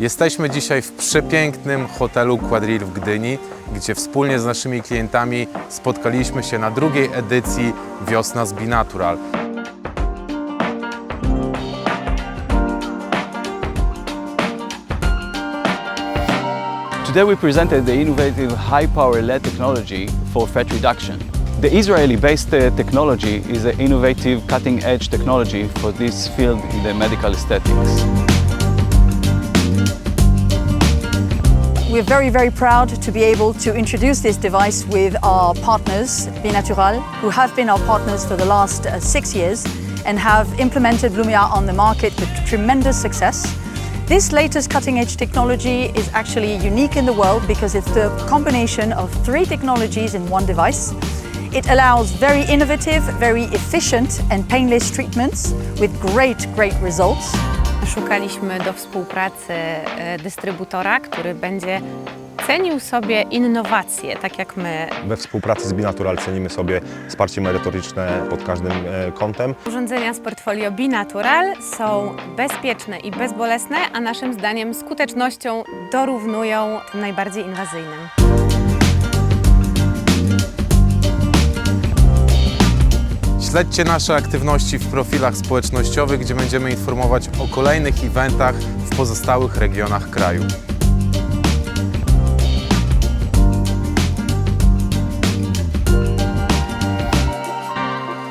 Jesteśmy dzisiaj w przepięknym hotelu Quadril w Gdyni, gdzie wspólnie z naszymi klientami spotkaliśmy się na drugiej edycji Wiosna z Binatural. Today we presented the innovative high-power LED technology for fat reduction. The Israeli-based uh, technology is an innovative cutting-edge technology for this field in the medical aesthetics. We're very, very proud to be able to introduce this device with our partners, Binatural, who have been our partners for the last uh, six years and have implemented Lumia on the market with tremendous success. This latest cutting edge technology is actually unique in the world because it's the combination of three technologies in one device. It allows very innovative, very efficient, and painless treatments with great, great results. Szukaliśmy do współpracy e, dystrybutora, który będzie cenił sobie innowacje, tak jak my. We współpracy z Binatural cenimy sobie wsparcie merytoryczne pod każdym e, kątem. Urządzenia z portfolio Binatural są bezpieczne i bezbolesne, a naszym zdaniem skutecznością dorównują tym najbardziej inwazyjnym. Śledźcie nasze aktywności w profilach społecznościowych, gdzie będziemy informować o kolejnych eventach w pozostałych regionach kraju.